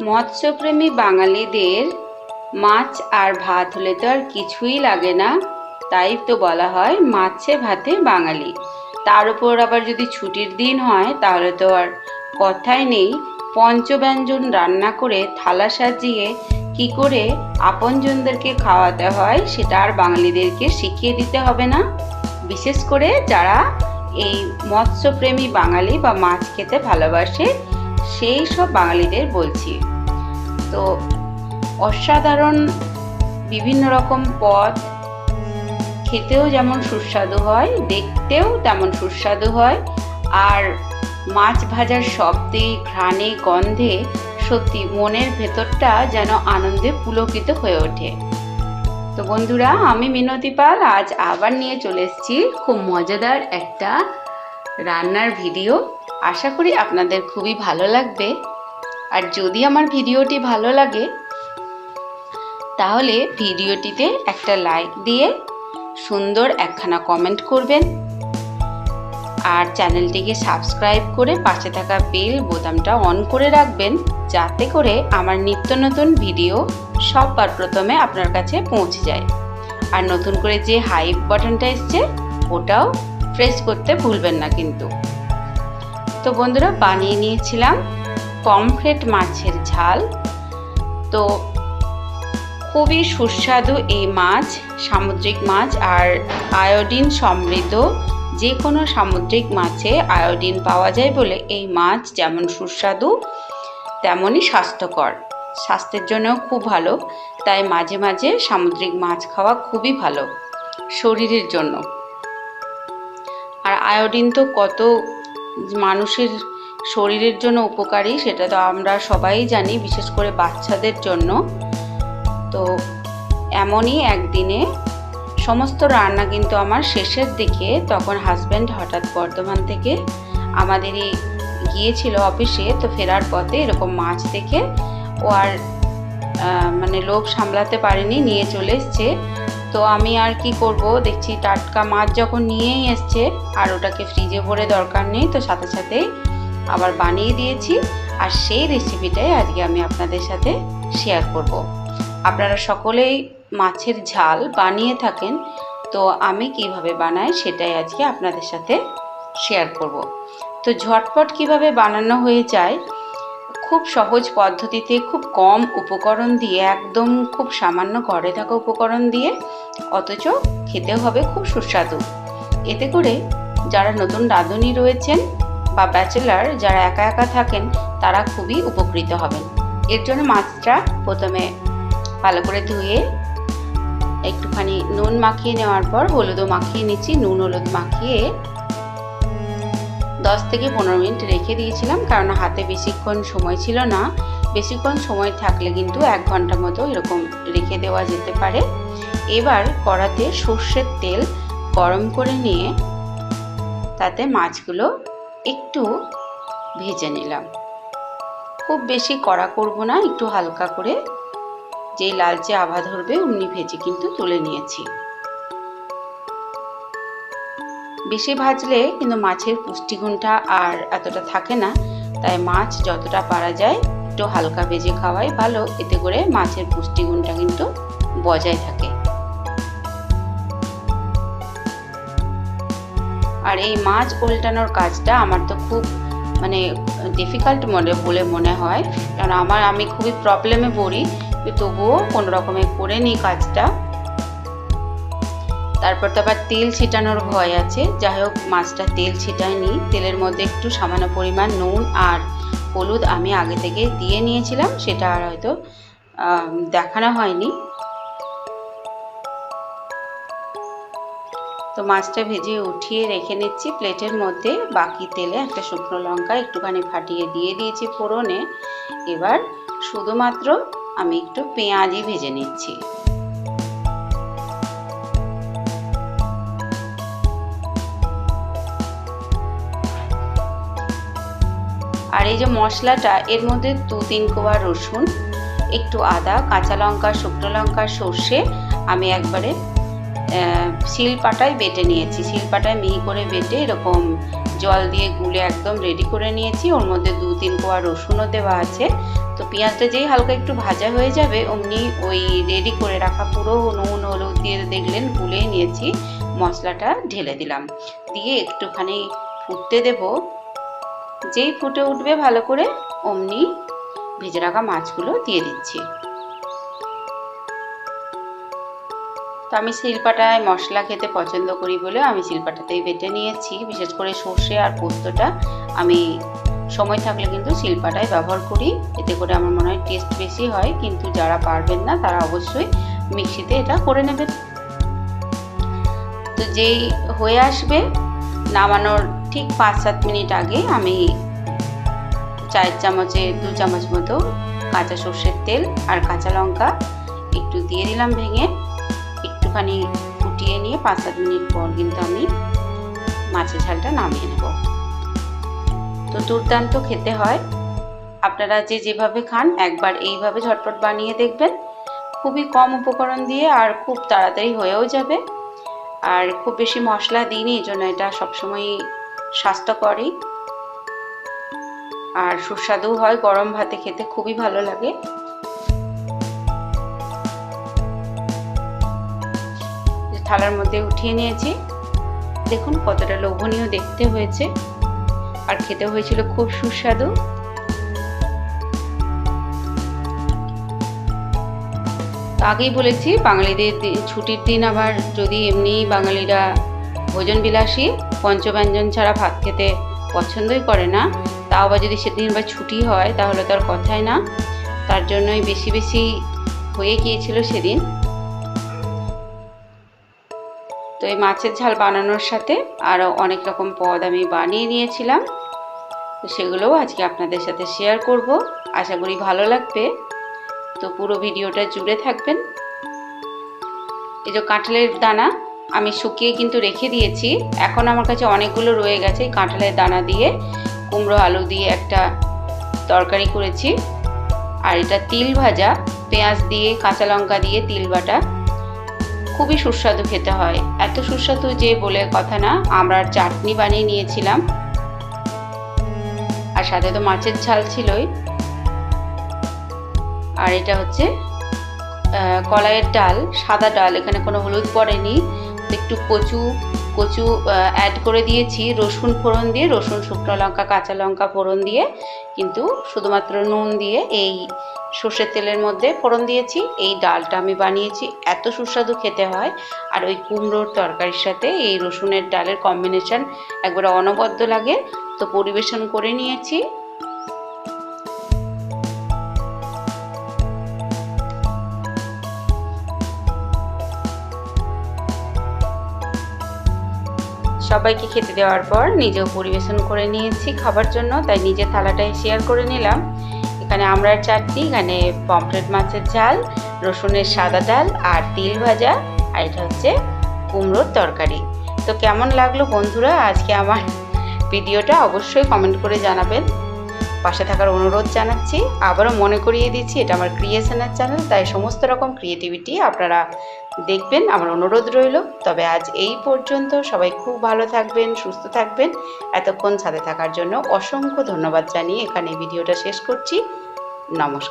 মৎস্যপ্রেমী বাঙালিদের মাছ আর ভাত হলে তো আর কিছুই লাগে না। তাই তো বলা হয় মাছে ভাতে বাঙালি। তার উপর আবার যদি ছুটির দিন হয়, তাহলে তো আর কথাই নেই। পঞ্চব্যঞ্জন রান্না করে থালা সাজিয়ে কি করে আপনজনদেরকে খাওয়াতে হয়, সেটা আর বাঙালিদেরকে শিখিয়ে দিতে হবে না। বিশেষ করে যারা এই মৎস্যপ্রেমী বাঙালি বা মাছ খেতে ভালোবাসে সেই সব বাঙালিদের বলছি। তো অসাধারণ বিভিন্ন রকম পদ। খেতেও যেমন সুস্বাদু হয়, দেখতেও তেমন সুস্বাদু হয়। আর মাছ ভাজার শব্দে, ঘ্রাণে, গন্ধে সত্যি মনের ভেতরটা যেন আনন্দে পুলকিত হয়ে ওঠে। তো বন্ধুরা, আমি মিনতি পাল, আজ আবার নিয়ে চলে এসেছি খুব মজাদার একটা রান্নার ভিডিও। আশা করি আপনাদের খুবই ভালো লাগবে। আর যদি আমার ভিডিওটি ভালো লাগে, তাহলে ভিডিওটিতে একটা লাইক দিয়ে সুন্দর একখানা কমেন্ট করবেন। আর চ্যানেলটিকে সাবস্ক্রাইব করে পাশে থাকা বেল বোতামটা অন করে রাখবেন, যাতে করে আমার নিত্য নতুন ভিডিও সববার প্রথমে আপনার কাছে পৌঁছে যায়। আর নতুন করে যে হাইপ বাটনটা এসছে, ওটাও প্রেস করতে ভুলবেন না কিন্তু। তো বন্ধুরা বানিয়ে নিয়েছিলাম পমফ্রেট মাছের ঝাল। তো খুবই সুস্বাদু এই মাছ, সামুদ্রিক মাছ আর আয়োডিন সমৃদ্ধ। যে কোনো সামুদ্রিক মাছে আয়োডিন পাওয়া যায় বলে এই মাছ যেমন সুস্বাদু, তেমনই স্বাস্থ্যকর। স্বাস্থ্যের জন্যও খুব ভালো, তাই মাঝে মাঝে সামুদ্রিক মাছ খাওয়া খুবই ভালো শরীরের জন্য। আর আয়োডিন তো কত মানুষের শরীরের জন্য উপকারী, সেটা তো আমরা সবাই জানি, বিশেষ করে বাচ্চাদের জন্য। তো এমনই একদিনে সমস্ত রান্না কিন্তু আমার শেষের দিকে, তখন হাজব্যান্ড হঠাৎ বর্ধমান থেকে আমাদেরই গিয়েছিল অফিসে তো ফেরার পথে এরকম মাছ দেখে ও আর মানে লোভ সামলাতে পারেনি, নিয়ে চলে এসছে। তো আমি আর কি করব? দেখছি টাটকা মাছ যখন নিয়েই এসছে, আর ওটাকে ফ্রিজে ভরে দরকার নেই, তো সাথে সাথে আবার বানিয়ে দিয়েছি। আর সেই রেসিপিটাই আজকে আমি আপনাদের সাথে শেয়ার করব। আপনারা সকলেই মাছের ঝাল বানিয়ে থাকেন, তো আমি কীভাবে বানাই সেটাই আজকে আপনাদের সাথে শেয়ার করব। তো ঝটপট কীভাবে বানানো হয়ে যায়? খুব সহজ পদ্ধতিতে, খুব কম উপকরণ দিয়ে, একদম খুব সামান্য ঘরে থাকা উপকরণ দিয়ে অথচ খেতে হবে খুব সুস্বাদু। এতে করে যারা নতুন রাঁধুনি রয়েছেন বা ব্যাচেলার যারা একা একা থাকেন, তারা খুবই উপকৃত হবেন। এর জন্য মাছটা প্রথমে ভালো করে ধুয়ে একটুখানি নুন মাখিয়ে নেওয়ার পর হলুদও মাখিয়ে নিচ্ছি। নুন হলুদ মাখিয়ে দশ থেকে পনেরো মিনিট রেখে দিয়েছিলাম, কারণ হাতে বেশিক্ষণ সময় ছিল না। বেশিক্ষণ সময় থাকলে কিন্তু এক ঘণ্টা মতো এরকম রেখে দেওয়া যেতে পারে। এবার কড়াতে সর্ষের তেল গরম করে নিয়ে তাতে মাছগুলো একটু ভেজে নিলাম। খুব বেশি কড়া করব না, একটু হালকা করে। যেই লালচে আভা ধরবে, অমনি ভেজে কিন্তু তুলে নিয়েছি। বেশি ভাজলে কিন্তু মাছের পুষ্টিগুণটা আর এতটা থাকে না, তাই মাছ যতটা পারা যায়, একটু হালকা ভেজে খাওয়াই ভালো। এতে করে মাছের পুষ্টিগুণটা কিন্তু বজায় থাকে। আর এই মাছ উল্টানোর কাজটা আমার তো খুব মানে ডিফিকাল্ট মনে, বলে মনে হয়। কারণ আমার, আমি খুবই প্রবলেমে পড়ি তবুও কোনো রকমে করে নিই কাজটা। তারপর তো আবার তেল ছিটানোর ভয় আছে। যাই হোক, মাছটা তেল ছিটায়নি তেলের মধ্যে একটু সামান্য পরিমাণ নুন আর হলুদ আমি আগে থেকে দিয়ে নিয়েছিলাম। সেটা আর হয়তো দেখানো হয়নি। তো মাছটা ভেজে উঠিয়ে রেখে নিচ্ছি। প্লেটের মধ্যে বাকি তেলে একটা শুকনো লঙ্কা একটুখানি ফাটিয়ে দিয়ে দিয়েছি ফোড়নে। এবার শুধুমাত্র আমি একটু পেঁয়াজই ভেজে নিচ্ছি। আর এই যে মশলাটা, এর মধ্যে দু তিন কোয়া রসুন, একটু আদা, কাঁচা লঙ্কা, শুকনো লঙ্কা, সর্ষে, আমি একবারে শিল পাটায় বেটে নিয়েছি। শিল পাটায় মিহি করে বেটে এরকম জল দিয়ে গুলে একদম রেডি করে নিয়েছি। ওর মধ্যে দু, তিন কোয়া রসুনও দেওয়া আছে। তো পেঁয়াজটা যেই হালকা একটু ভাজা হয়ে যাবে, অমনি ওই রেডি করে রাখা পুরো নুন, হলুদ দিয়ে দেখলেন, গুলে নিয়েছি। মশলাটা ঢেলে দিলাম। দিয়ে একটুখানি ফুটতে দেব। যেই ফুটে উঠবে ভালো করে, অমনি ভেজে রাখা মাছগুলো দিয়ে দিচ্ছি। তো আমি শিলপাটায় মশলা খেতে পছন্দ করি বলে আমি শিলপাটাতেই বেটে নিয়েছি। বিশেষ করে সর্ষে আর পোস্তটা আমি সময় থাকলে কিন্তু শিলপাটায় ব্যবহার করি। এতে করে আমার মনে হয় টেস্ট বেশি হয়। কিন্তু যারা পারবেন না, তারা অবশ্যই মিক্সিতে এটা করে নেবেন। তো যেই হয়ে আসবে, নামানোর ঠিক পাঁচ সাত মিনিট আগে আমি চায়ের চামচে দু চামচ মতো কাঁচা সর্ষের তেল আর কাঁচা লঙ্কা একটু দিয়ে দিলাম ভেঙে। একটুখানি ফুটিয়ে নিয়ে পাঁচ সাত মিনিট পর কিন্তু আমি মাছের ঝালটা নামিয়ে নেব। তো দুর্দান্ত খেতে হয়। আপনারা যে যেভাবে খান একবার এইভাবে ঝটপট বানিয়ে দেখবেন। খুবই কম উপকরণ দিয়ে আর খুব তাড়াতাড়ি হয়েও যাবে। আর খুব বেশি মশলা দিইনি, এই জন্য এটা সবসময় স্বাস্থ্যকরই। আর সুস্বাদু হয়, গরম ভাতে খেতে খুবই ভালো লাগে। থালার মধ্যে উঠিয়ে নিয়েছি। দেখুন কতটা লোভনীয় দেখতে হয়েছে। আর খেতে হয়েছিল খুব সুস্বাদু। আগেই বলেছি, বাঙালিদের ছুটির দিন আবার যদি এমনি বাঙালিরা ভোজন বিলাসী পঞ্চব্যঞ্জন ছাড়া ভাত খেতে পছন্দই করে না, তাও আবার যদি সেদিন বা ছুটি হয়, তাহলে তো আর কথাই না। তার জন্যই বেশি বেশি হয়ে গিয়েছিল সেদিন। তো এই মাছের ঝাল বানানোর সাথে আরও অনেক রকম পদ আমি বানিয়ে নিয়েছিলাম। তো সেগুলোও আজকে আপনাদের সাথে শেয়ার করব। আশা করি ভালো লাগবে। তো পুরো ভিডিওটা জুড়ে থাকবেন। এই যে কাঁঠালের দানা আমি শুকিয়ে কিন্তু রেখে দিয়েছি। এখন আমার কাছে অনেকগুলো রয়ে গেছে কাঁঠালের দানা দিয়ে। কুমড়ো, আলু দিয়ে একটা তরকারি করেছি। আর এটা তিল ভাজা। পেঁয়াজ দিয়ে, কাঁচা লঙ্কা দিয়ে তিল বাটা। খুবই সুস্বাদু খেতে হয়। এত সুস্বাদু যে বলে কথা না, আমরা চাটনি বানিয়ে নিয়েছিলাম। আর সাথে তো মাছের ঝাল ছিলই। আর এটা হচ্ছে কলাইয়ের ডাল, সাদা ডাল, এখানে কোনো হলুদ পড়েনি। একটু কচু কচু অ্যাড করে দিয়েছি। রসুন ফোড়ন দিয়ে, রসুন, শুকনো লঙ্কা, কাঁচা লঙ্কা ফোড়ন দিয়ে। কিন্তু শুধুমাত্র নুন দিয়ে এই সর্ষের তেলের মধ্যে ফোড়ন দিয়েছি। এই ডালটা আমি বানিয়েছি। এত সুস্বাদু খেতে হয়। আর ওই কুমড়োর তরকারির সাথে এই রসুনের ডালের কম্বিনেশন একবারে অনবদ্য লাগে। তো পরিবেশন করে নিয়েছি। সবাইকে খেতে দেওয়ার পর নিজেও পরিবেশন করে নিয়েছি খাবার জন্য, তাই নিজের থালাটাই শেয়ার করে নিলাম। এখানে আমড়ার চাটনি, এখানে পমফ্রেট মাছের ঝাল, রসুনের সাদা ডাল আর তিল ভাজা, আর এটা হচ্ছে কুমড়োর তরকারি। তো কেমন লাগল বন্ধুরা, আজকে আমার ভিডিওটা অবশ্যই কমেন্ট করে জানাবেন। পাশে থাকার অনুরোধ জানাচ্ছি। আবারও মনে করিয়ে দিচ্ছি, এটা আমার ক্রিয়েশনের চ্যানেল তাই সমস্ত রকম ক্রিয়েটিভিটি আপনারা দেখবেন, আমার অনুরোধ রইল। তবে আজ এই পর্যন্ত, সবাই খুব ভালো থাকবেন, সুস্থ থাকবেন। এতক্ষণ সাথে থাকার জন্য অসংখ্য ধন্যবাদ জানিয়ে এখানে ভিডিওটা শেষ করছি। নমস্কার।